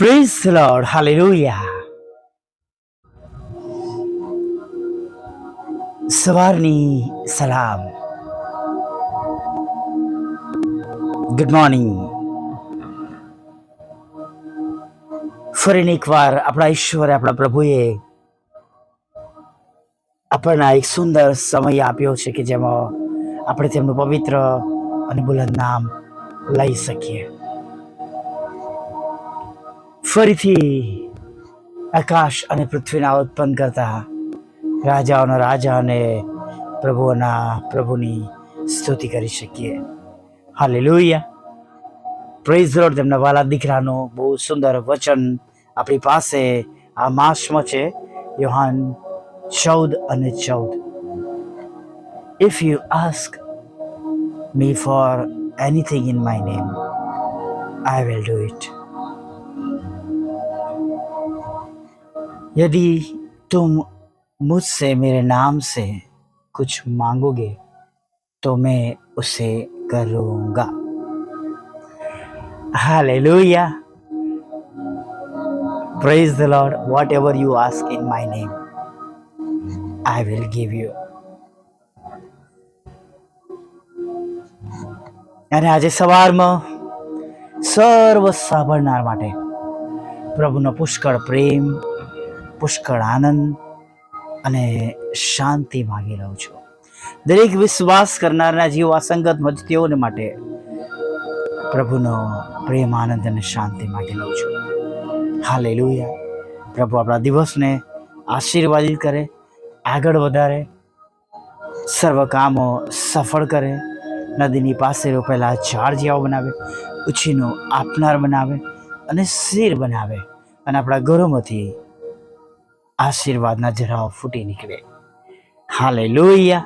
Praise the Lord. Hallelujah. સવારની સલામ good morning ફરીને એકવાર આપણા ઈશ્વરે આપણા પ્રભુએ આપણને એક સુંદર સમય આપ્યો છે કે જેમાં આપણે તેમનું પવિત્ર અને બુલંદ નામ લઈ શકીએ ફરીથી આકાશ અને પૃથ્વીના ઉત્પન્ન કરતા રાજાઓનો રાજા અને પ્રભુઓના પ્રભુની સ્તુતિ કરી શકીએ. હાલેલુયા. પ્રેઝ રોડ તેમના વાલા દીકરાનું બહુ સુંદર વચન આપણી પાસે આ માસમાં છે. યોહાન ચૌદ અને ચૌદ. If you ask me for anything in my name I will do it यदि तुम मुझसे मेरे नाम से कुछ मांगोगे तो मैं उसे करूंगा hallelujah praise the lord whatever you ask in my name i will give you અને આજે સવારમાં સર્વ સાંભળનાર માટે પ્રભુનો પુષ્કળ પ્રેમ પુષ્કળ આનંદ અને શાંતિ માંગી રહ્યો છું. દરેક વિશ્વાસ કરનારના જીવ અસંગત મજતીઓને માટે પ્રભુનો પ્રેમ, આનંદ અને શાંતિ માંગી લઉં છું. હાલે પ્રભુ આપણા દિવસને આશીર્વાદિત કરે, આગળ વધારે, સર્વ કામો સફળ કરે, નદીની પાસે રોપેલા ઝાડ જેવા બનાવે, ઉછીનો આપનાર બનાવે અને શિર બનાવે અને આપણા ઘરોમાંથી આશીર્વાદના જરાઓ ફૂટી નીકળે. હાલે લોહિયા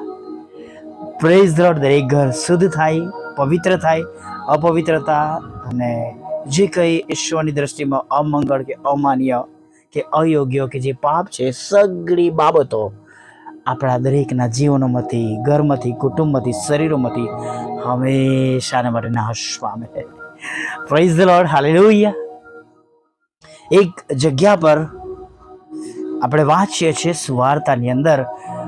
પ્રેઝ દ્રોડ દરેક ઘર શુદ્ધ થાય, પવિત્ર થાય, અપવિત્રતા અને જે કંઈ ઈશ્વરની દ્રષ્ટિમાં અમંગળ કે અમાન્ય કે અયોગ્ય કે જે પાપ છે સગળી બાબતો આપણા દરેકના જીવનોમાંથી, ઘરમાંથી, કુટુંબમાંથી, શરીરોમાંથી હંમેશાને માટે નાશ પામે પ્રેઝ ધ લોર્ડ હાલે એક જગ્યા પર આપણે વાંચીએ છીએ સુવાર્તાની અંદર.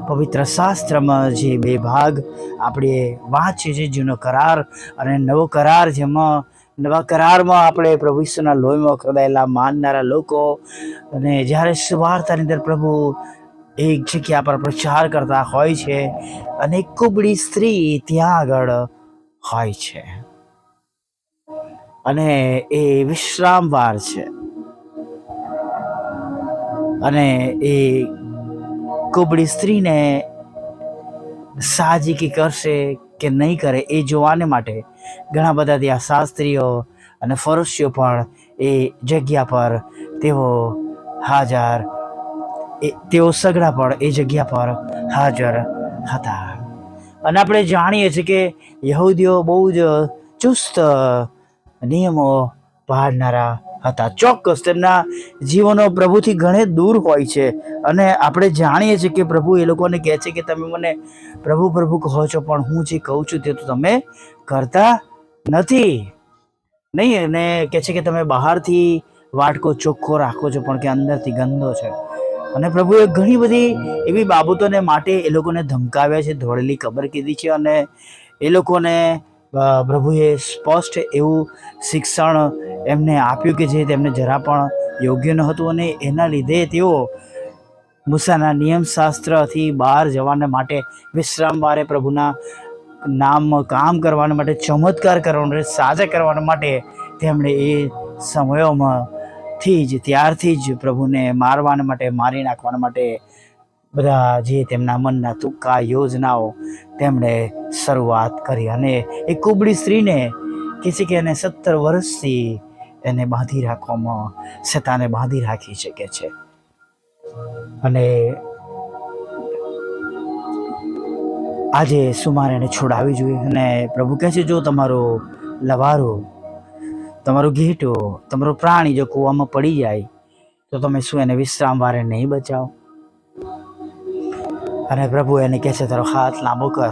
પવિત્ર શાસ્ત્રમાં જે બે ભાગ આપણે વાંચીએ છીએ, જૂનો કરાર અને નવો કરાર, જેમાં નવા કરારમાં આપણે પ્રભુ ઈશ્વરના લોહીમાં ખોદાયેલા માનનારા લોકો અને જ્યારે સુવાર્તાની અંદર પ્રભુ એક જગ્યા પર પ્રચાર કરતા હોય છે, અને કુબડી સ્ત્રી ત્યાં આગળ હોય છે. અને એ વિશ્રામવાર છે. અને એ કુબડી સ્ત્રીને સાહજિકી કરશે કે નહીં કરે એ જોવાને માટે ઘણા બધા ત્યાં શાસ્ત્રીઓ અને ફરસીઓ પણ એ જગ્યા પર તેઓ હાજર. એ તેઓ સગડા પણ એ જગ્યા પર હાજર હતા. અને આપણે જાણીએ છીએ કે યહૂદીઓ બહુ જ ચુસ્ત નિયમો પાળનારા હતા. ચોક્કસ તેમના જીવનો પ્રભુથી ઘણે દૂર હોય છે. અને આપણે જાણીએ છીએ કે પ્રભુ એ લોકોને કહે છે કે તમે મને પ્રભુ પ્રભુ કહો છો, પણ હું જે કહું છું તે તો તમે કરતા નથી. નહીં, અને કહે છે કે તમે બહારથી વાટકો ચોખ્ખો રાખો છો, પણ કે અંદરથી ગંદો છે. અને પ્રભુએ ઘણી બધી એવી બાબતોને માટે એ લોકોને ધમકાવ્યા છે ધોળેલી કબર કીધી છે અને એ લોકોને પ્રભુએ સ્પષ્ટ એવું શિક્ષણ એમને આપ્યું કે જે તેમને જરા પણ યોગ્ય ન હતું અને એના લીધે તેઓ મૂસાના નિયમશાસ્ત્રથી બહાર જવાના માટે વિશ્રામવારે પ્રભુના નામ કામ કરવા માટે ચમત્કાર કરવાને સાજા કરવાના માટે તેમણે એ સમયોમાં થી જ, ત્યારથી જ પ્રભુને મારવાના માટે, મારી નાખવાના માટે બધા જે તેમના મનના તુક્કા યોજનાઓ તેમણે શરૂઆત કરી અને એ કુબડી સ્ત્રીને કે છે કે એને સત્તર વર્ષથી એને બાંધી રાખવામાં શેતાને બાંધી રાખી શકે છે. અને આજે સુમાર એને છોડાવી જોઈએ અને પ્રભુ કહે છે, જો તમારો લવારો, તમારું ઘેટો, તમારો પ્રાણી જો કૂવામાં પડી જાય, તો તમે શું એને વિશ્રામ વારે નહીં બચાવો? અને પ્રભુ એને કહે છે, તારો હાથ લાંબો કર.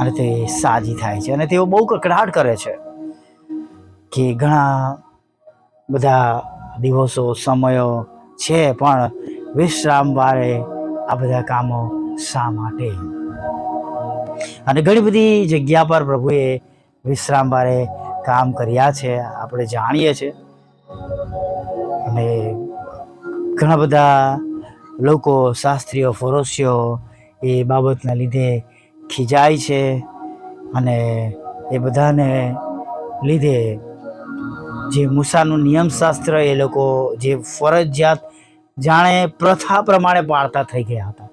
અને તે સાજી થાય છે અને તેઓ બહુ કકડાટ કરે છે કે ઘણા બધા દિવસો, સમયો છે, પણ વિશ્રામ વારે આ બધા કામો શા માટે? અને ઘણી બધી જગ્યા પર પ્રભુએ વિશ્રામ વારે કામ કર્યા છે, આપણે જાણીએ છીએ. અને ઘણા બધા લોકો શાસ્ત્રીઓ ફોરોશીઓ એ બાબતના લીધે ખીજાય છે અને એ બધાને લીધે જે મૂસાનું નિયમશાસ્ત્ર એ લોકો જે ફરજિયાત જાણે પ્રથા પ્રમાણે પાળતા થઈ ગયા હતા.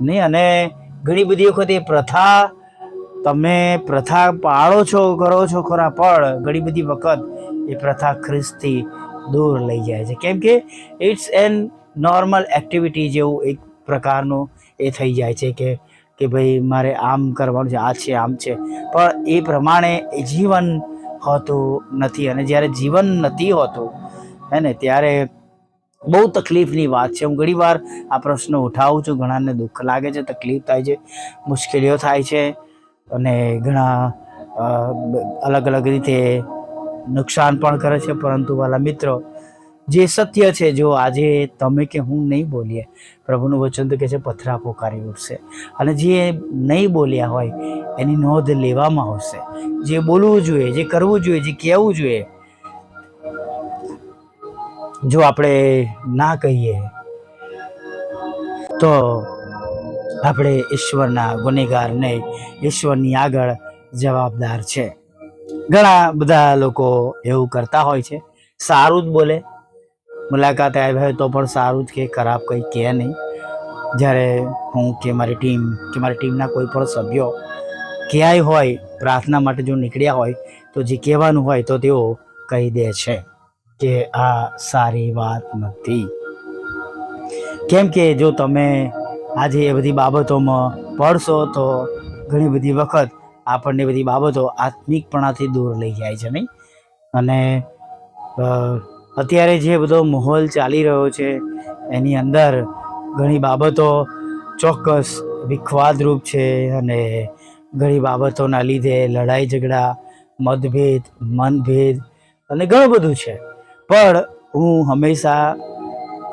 નહીં અને ઘણી બધી વખત એ પ્રથા તમે પ્રથા પાળો છો, કરો છો ખરા, પણ ઘણી બધી વખત એ પ્રથા ખ્રિસ્તી દૂર લઈ જાય છે. કેમ કે ઇટ્સ એન નોર્મલ એક્ટિવિટી જેવું એક પ્રકારનું એ થઈ જાય છે કે કે ભાઈ મારે આમ કરવાનું છે, આ છે, આમ છે. પણ એ પ્રમાણે જીવન હોતું નથી. અને જ્યારે જીવન નથી હોતું, હે ને, ત્યારે બહુ તકલીફની વાત છે. હું ઘણીવાર આ પ્રશ્ન ઉઠાવું છું. ઘણાને દુઃખ લાગે છે, તકલીફ થાય છે, મુશ્કેલીઓ થાય છે અને ઘણા અલગ અલગ રીતે નુકસાન પણ કરે છે. પરંતુ વાલા મિત્રો જે સત્ય છે, જો આજે તમે કે હું નહીં બોલીએ, પ્રભુનું વચન તો કે છે પથરા પોકારી ઉઠશે અને જે નહીં બોલ્યા હોય, એની નોંધ લેવામાં આવશે. જે બોલવું જોઈએ, જે કરવું જોઈએ, જે કહેવું જોઈએ, જો આપણે ના કહીએ, તો આપણે ઈશ્વરના ગુનેગાર નહીં ઈશ્વરની આગળ જવાબદાર છે. ઘણા બધા લોકો એવું કરતા હોય છે. સારું જ બોલે મુલાકાતે આવ્યા હોય તો પણ સારું જ કે ખરાબ કંઈ કહે નહીં. જ્યારે હું કે મારી ટીમ, કે મારી ટીમના કોઈ પણ સભ્યો ક્યાંય હોય, પ્રાર્થના માટે જો નીકળ્યા હોય, તો જે કહેવાનું હોય તો તેઓ કહી દે છે કે આ સારી વાત નથી. કેમ કે જો તમે આજે એ બધી બાબતોમાં પડશો તો ઘણી બધી વખત આપણને બધી બાબતો આત્મિકપણાથી દૂર લઈ જાય છે નહીં? અને અત્યારે જે બધો માહોલ ચાલી રહ્યો છે, એની અંદર ઘણી બાબતો ચોક્કસ વિખવાદરૂપ છે અને ઘણી બાબતોના લીધે લડાઈ ઝઘડા મતભેદ, મનભેદ અને ઘણું બધું છે. પણ હું હંમેશા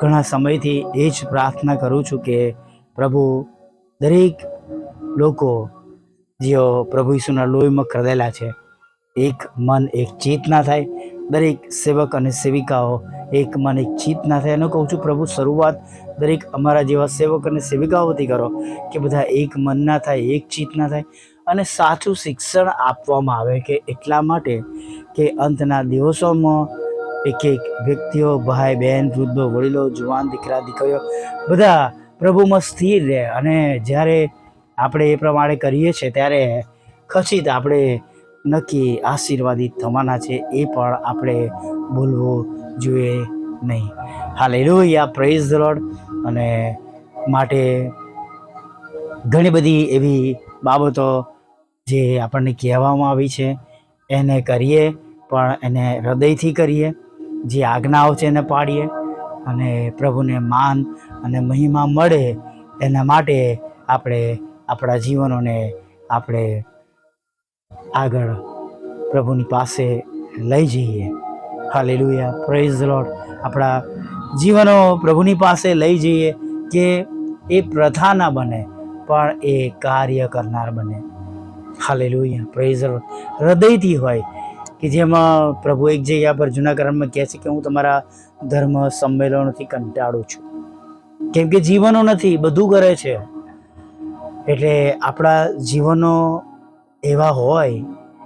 ઘણા સમયથી એ જ પ્રાર્થના કરું છું કે પ્રભુ, દરેક લોકો જેઓ પ્રભુ ઈસુના લોહીમાં ખરદેલા છે, એક મન, એક ચેત ના થાય દરેક સેવક અને સેવિકાઓ એક મને એક ચિત્ત ના થાય. એનું કહું છું, પ્રભુ, શરૂઆત દરેક અમારા જેવા સેવક અને સેવિકાઓથી કરો કે બધા એક મન ના થાય, એક ચિત્ત ના થાય અને સાચું શિક્ષણ આપવામાં આવે કે એટલા માટે કે અંતના દિવસોમાં એક એક વ્યક્તિઓ, ભાઈ, બહેન, વૃદ્ધો, વડીલો, જુવાન, દીકરા, દીકરીઓ બધા પ્રભુમાં સ્થિર રહે અને જ્યારે આપણે એ પ્રમાણે કરીએ છીએ ત્યારે ખચિત આપણે નક્કી આશીર્વાદિત થવાના છે એ પણ આપણે ભૂલવું જોઈએ નહીં. હાલે લોહિયા પ્રેઝ ધ લોર્ડ અને માટે ઘણી બધી એવી બાબતો જે આપણને કહેવામાં આવી છે. એને કરીએ, પણ એને હૃદયથી કરીએ, જે આજ્ઞાઓ છે એને પાડીએ અને પ્રભુને માન અને મહિમા મળે એના માટે આપણે આપણા જીવનોને આપણે આગળ પ્રભુની પાસે લઈ જઈએ. હાલેલુયા પ્રેઝ લોર્ડ આપણા જીવનો પ્રભુની પાસે લઈ જઈએ કે એ પ્રથા ના બને, પણ એ કાર્ય કરનાર બને. હાલેલુયા પ્રેઝ લોર્ડ હૃદયથી હોય કે જેમાં પ્રભુ એક જગ્યા પર જૂના કરારમાં કહે છે કે હું તમારા ધર્મ સંમેલનોથી કંટાળું છું. કેમ કે જીવનો નથી, બધું કરે છે. એટલે આપણા જીવનો એવા હોય,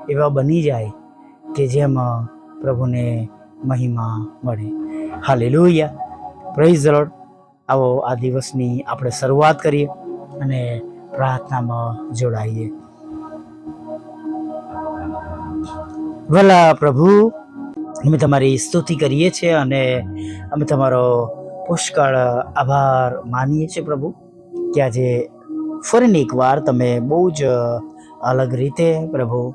એવા બની જાય કે જેમાં પ્રભુને મહિમા મળે. હાલેલુયા. પ્રેઝ લોર્ડ આવો આ દિવસની આપણે શરૂઆત કરીએ અને પ્રાર્થનામાં જોડાઈએ. ભલા પ્રભુ, અમે તમારી સ્તુતિ કરીએ છીએ અને અમે તમારો પુષ્કળ આભાર માનીએ છીએ પ્રભુ કે આજે ફરીને એકવાર તમે બહુ જ અલગ રીતે પ્રભુ,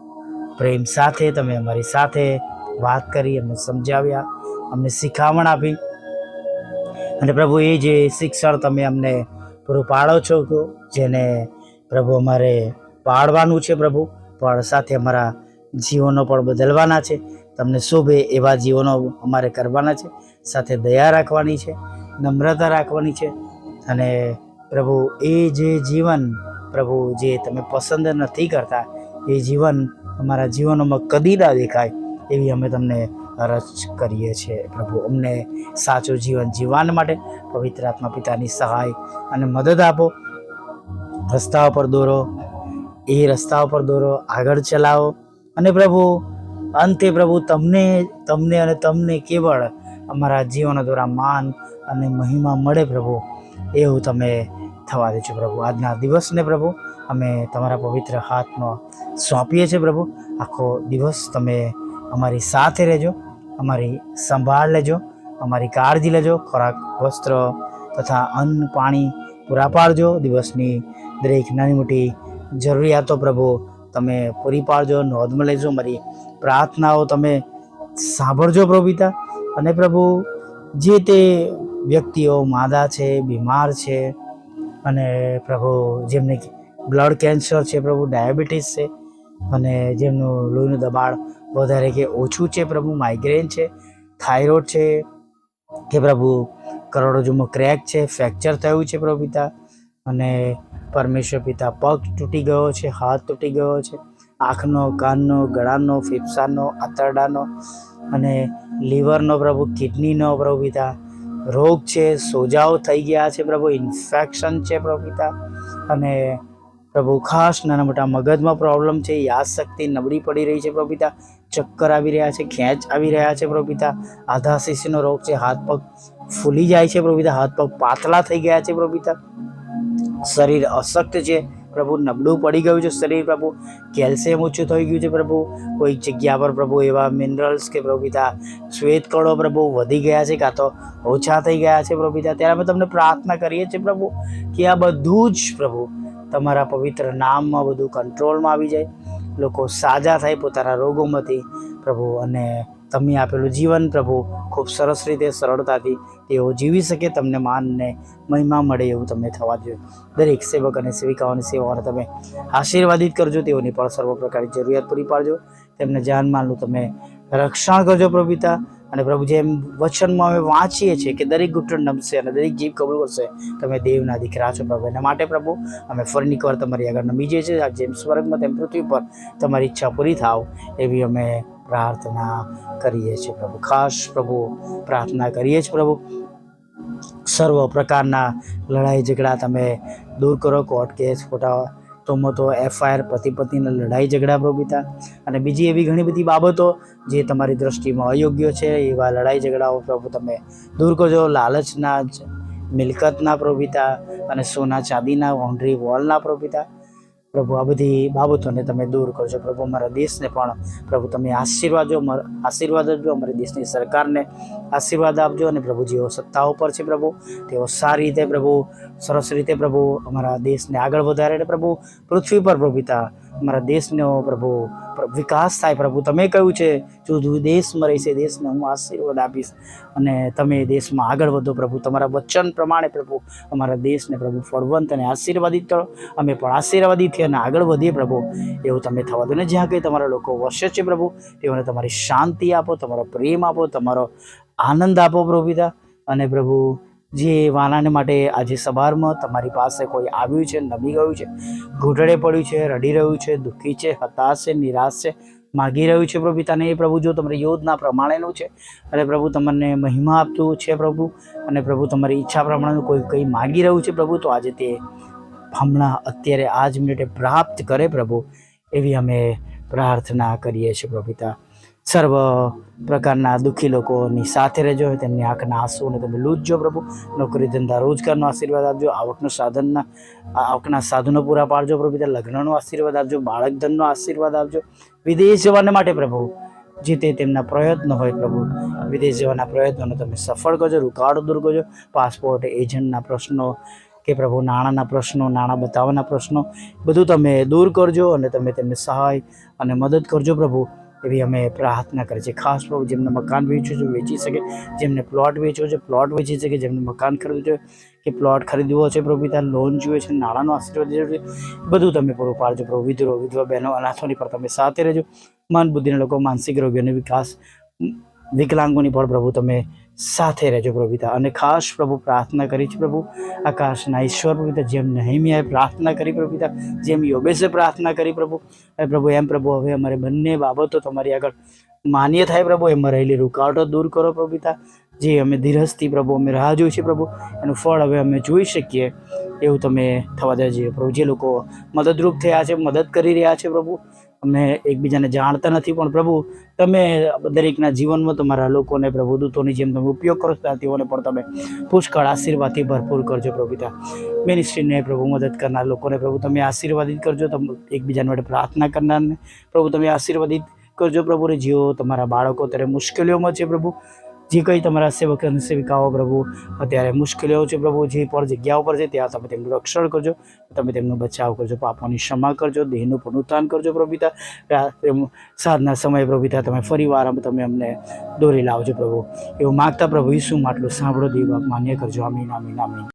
પ્રેમ સાથે તમે અમારી સાથે વાત કરી, અમને સમજાવ્યા, અમને શિખામણ આપી. અને પ્રભુ, એ જે શિક્ષણ તમે અમને પૂરું પાડો છો જેને પ્રભુ અમારે પાડવાનું છે પ્રભુ, પણ સાથે અમારા જીવનો પણ બદલવાના છે. તમને શોભે એવા જીવનો અમારે કરવાના છે. સાથે દયા રાખવાની છે, નમ્રતા રાખવાની છે. અને પ્રભુ, એ જે જીવન પ્રભુ જે તમે પસંદ નથી કરતા એ જીવન અમારા જીવનોમાં કદી ના દેખાય એવી અમે તમને અરજ કરીએ છીએ. પ્રભુ, અમને સાચું જીવન જીવવા માટે પવિત્ર આત્મા પિતાની સહાય અને મદદ આપો. રસ્તા પર દોરો, એ રસ્તા પર દોરો, આગળ ચલાવો. અને પ્રભુ, અંતે પ્રભુ તમને તમને અને તમને કેવળ અમારા જીવન દ્વારા માન અને મહિમા મળે પ્રભુ, એવું તમે થવા દેજો પ્રભુ. આજના દિવસને પ્રભુ અમે તમારા પવિત્ર હાથમાં સોંપીએ છીએ પ્રભુ. આખો દિવસ તમે અમારી સાથે રહેજો, અમારી સંભાળ લેજો, અમારી કાળજી લેજો, ખોરાક, વસ્ત્ર તથા અન્ન, પાણી પૂરા પાડજો. દિવસની દરેક નાની મોટી જરૂરિયાતો પ્રભુ તમે પૂરી પાડજો, નોંધમાં લેજો. મારી પ્રાર્થનાઓ તમે સાંભળજો પ્રભુ અને પ્રભુ જે તે વ્યક્તિઓ, માદા છે, બીમાર છે અને પ્રભુ જેમને બ્લડ કેન્સર છે, પ્રભુ ડાયાબિટીસ છે, અને જેમનું લોહીનું દબાણ વધારે કે ઓછું છે, પ્રભુ માઇગ્રેન છે થાઇરોઇડ છે, કે પ્રભુ કરોડોજુમાં ક્રેક છે ફ્રેક્ચર થયું છે, પ્રભુ પિતા, અને પરમેશ્વર પિતા પગ તૂટી ગયો છે, હાથ તૂટી ગયો છે, આંખનો, કાનનો, ગળાનો, ફેફસાનો, આંતરડાનો, અને લીવરનો પ્રભુ કિડનીનો પ્રભુ પિતા રોગ છે, સોજાઓ થઈ ગયા છે પ્રભુ ઇન્ફેક્શન છે પ્રભુ પિતા. અને પ્રભુ ખાસ નાના મોટા મગજમાં પ્રોબ્લેમ છે, યાદશક્તિ નબળી પડી રહી છે પ્રભુ પિતા. ચક્કર આવી રહ્યા છે, ખેંચ આવી રહ્યા છે પ્રભુ પિતા. આધા શીશીનો રોગ છે, હાથ પગ ફૂલી જાય છે પ્રભુ પિતા. હાથ પગ પાતળા થઈ ગયા છે પ્રભુ પિતા. શરીર અશક્ત છે પ્રભુ નબળું પડી ગયું છે શરીર પ્રભુ. કેલ્શિયમ ઓછું થઈ ગયું છે પ્રભુ. કોઈક જગ્યા પર પ્રભુ એવા મિનરલ્સ કે પ્રભુ પિતા શ્વેત પ્રભુ વધી ગયા છે કાં તો ઓછા થઈ ગયા છે પ્રભુ પિતા. ત્યારે અમે તમને પ્રાર્થના કરીએ છીએ પ્રભુ કે આ બધું જ પ્રભુ તમારા પવિત્ર નામમાં બધું કંટ્રોલમાં આવી જાય. લોકો સાજા થાય પોતાના રોગોમાંથી પ્રભુ અને તમે આપેલું જીવન પ્રભુ ખૂબ સરસ રીતે સરળતાથી તેઓ જીવી શકે, તમને માન અને મહિમા મળે એવું તમને થવા દો દરેક સેવક અને સેવિકાઓની સેવાઓને તમે આશીર્વાદિત કરજો, તેઓની પણ સર્વ પ્રકારની જરૂરિયાત પૂરી પાડજો. તેમને જાનમાલનું તમે રક્ષણ કરજો પ્રભુતા અને પ્રભુ જેમ વચનમાં અમે વાંચીએ છીએ કે દરેક ઘૂંટણ નમશે અને દરેક જીભ કબૂલ કરશે, તમે દેવના દીકરા છો પ્રભુ. એના માટે પ્રભુ, અમે ફરીની વાર તમારી આગળ નમી જઈએ છીએ. જેમ સ્વર્ગમાં તેમ પૃથ્વી પર તમારી ઈચ્છા પૂરી થાવ, એવી અમે પ્રાર્થના કરીએ છીએ પ્રભુ. ખાસ પ્રભુ પ્રાર્થના કરીએ છીએ પ્રભુ. સર્વ પ્રકારના લડાઈ ઝઘડા તમે દૂર કરો. કોર્ટ કેસ, ખોટા તોમતો એફઆઈઆર, પતિ પત્નીના લડાઈ ઝઘડા પ્રભુ પિતા. અને બીજી એવી ઘણી બધી બાબતો જે તમારી દ્રષ્ટિમાં અયોગ્ય છે, એવા લડાઈ ઝઘડાઓ પ્રભુ તમે દૂર કરજો. લાલચના મિલકતના પ્રભુ પિતા અને સોના ચાંદીના બાઉન્ડ્રી વોલના પ્રભુ પિતા. પ્રભુ, આ બધી બાબતોને તમે દૂર કરજો. પ્રભુ, અમારા દેશને પણ પ્રભુ, તમે આશીર્વાદો આશીર્વાદ આપજો, અમારી દેશની સરકારને આશીર્વાદ આપજો અને પ્રભુ, જેઓ સત્તાઓ પર છે પ્રભુ, તેઓ સારી રીતે પ્રભુ, સરસ રીતે પ્રભુ, અમારા દેશને આગળ વધારે પ્રભુ, પૃથ્વી પર પ્રભુ અમારા દેશનો પ્રભુ, પ્ર- વિકાસ થાય પ્રભુ. તમે કહ્યું છે? જો તું દેશમાં રહેશે, દેશને હું આશીર્વાદ આપીશ. અને તમે દેશમાં આગળ વધો પ્રભુ. તમારા વચન પ્રમાણે પ્રભુ, અમારા દેશને પ્રભુ ફળવંત અને આશીર્વાદિત કરો. અમે પણ આશીર્વાદિત થઈએ અને આગળ વધીએ પ્રભુ. એવું તમે થવા દો ને જ્યાં કંઈ તમારા લોકો વસે છે પ્રભુ, તેઓને તમારી શાંતિ આપો, તમારો પ્રેમ આપો, તમારો આનંદ આપો પ્રભુ પિતા. અને પ્રભુ જે વાનાને માટે આજે સવારમાં તમારી પાસે કોઈ આવ્યું છે, નમી ગયું છે ઘૂંટડે પડ્યું છે, રડી રહ્યું છે, દુઃખી છે, હતાશ છે, નિરાશ છે, માગી રહ્યું છે પ્રભુ પિતાને એ પ્રભુ જો તમારી યોજના પ્રમાણેનું છે, અને પ્રભુ તમને મહિમા આપતું છે પ્રભુ, અને પ્રભુ તમારી ઈચ્છા પ્રમાણેનું કોઈ કંઈ માગી રહ્યું છે પ્રભુ, તો આજે તે હમણાં અત્યારે આ જ મિનિટે પ્રાપ્ત કરે પ્રભુ, એવી અમે પ્રાર્થના કરીએ છીએ પ્રભુ સર્વ પ્રકારના દુઃખી લોકોની સાથે રહેજો, તેમની આંખના આંસુને તમે લૂજજો પ્રભુ. નોકરી, ધંધા, રોજગારનો આશીર્વાદ આપજો, આવકનો સાધનના આવકના સાધનો પૂરા પાડજો પ્રભુ ત્યાં લગ્નનો આશીર્વાદ આપજો બાળક ધનનો આશીર્વાદ આપજો. વિદેશ જવાને માટે પ્રભુ, જે તે તેમના પ્રયત્ન હોય પ્રભુ, વિદેશ જવાના પ્રયત્નોને તમે સફળ કરજો, રૂકાવટો દૂર કરજો. પાસપોર્ટ, એજન્ટના પ્રશ્નો કે પ્રભુ, નાણાંના પ્રશ્નો, નાણાં બતાવવાના પ્રશ્નો, બધું તમે દૂર કરજો અને તમે તેમને સહાય અને મદદ કરજો પ્રભુ. એવી અમે પ્રાર્થના કરીએ છીએ. ખાસ પ્રભુ જેમને મકાન વેચવું છે, વેચી શકે. જેમને પ્લોટ વેચવો છે પ્લોટ વેચી શકે. જેમને મકાન ખરીદવું છે, કે પ્લોટ ખરીદવો છે પ્રભુ પિતા લોન જોઈએ છે, નાણાંનો આશીર્વાદ જોઈએ બધું તમે પૂરું પાડજો પ્રભુ, વિધુરો, વિધવા બહેનો, અનાથોની પર તમે સાથે રહેજો. મન બુદ્ધિના લોકો, માનસિક રોગીઓને વિકાસ, વિકલાંગોની પણ પ્રભુ તમે સાથે રહેજો પ્રભુ પિતા. અને ખાસ પ્રભુ પ્રાર્થના કરી છે પ્રભુ. આકાશના ઈશ્વર પ્રભુ પિતા, જેમ નહીમિયાએ પ્રાર્થના કરી પ્રભુ પિતા, જેમ યોગેશે પ્રાર્થના કરી પ્રભુ. પ્રભુ, એમ પ્રભુ, હવે અમારે બંને બાબતો તમારી આગળ માન્ય થાય પ્રભુ. એમાં રહેલી રૂકાવટો દૂર કરો પ્રભુ પિતા. જે અમે ધીરજથી પ્રભુ, અમે રાહ જોઈ છીએ પ્રભુ. એનું ફળ હવે અમે જોઈ શકીએ. એવું તમે થવા દેજો પ્રભુ. જે લોકો મદદરૂપ થયા છે, મદદ કરી રહ્યા છે પ્રભુ. અમને એકબીજાને જાણતા નથી. પણ પ્રભુ, તમે દરેકના જીવનમાં તમારા લોકોને પ્રભુ દૂતોની જેમ તમે ઉપયોગ કરો છો તેઓને પણ તમે પુષ્કળ આશીર્વાદથી ભરપૂર કરજો પ્રભુ પિતા. મિનિસ્ટ્રીને પ્રભુ મદદ કરનાર લોકોને પ્રભુ તમે આશીર્વાદિત કરજો, તમે એકબીજા માટે પ્રાર્થના કરનારને પ્રભુ તમે આશીર્વાદિત કરજો પ્રભુ ને જેઓ તમારા બાળકો અત્યારે મુશ્કેલીઓમાં છે પ્રભુ જે કંઈ તમારા સેવક અને સેવિકાઓ પ્રભુ, અત્યારે મુશ્કેલીઓ છે પ્રભુ, જે પણ જગ્યાઓ પર છે, ત્યાં તમે તેમનું રક્ષણ કરજો, તમે તેમનો બચાવ કરજો, પાપોની ક્ષમા કરજો, દેહનું પુનરુત્થાન કરજો પ્રભુતા સાંજના સમયે પ્રભુતા તમે ફરી વાર તમે અમને દોરી લાવજો પ્રભુ. એવું માગતા પ્રભુ ઈસુ માટલું સાંભળો, દેવા માન્ય કરજો. આમીન આમીન આમીન.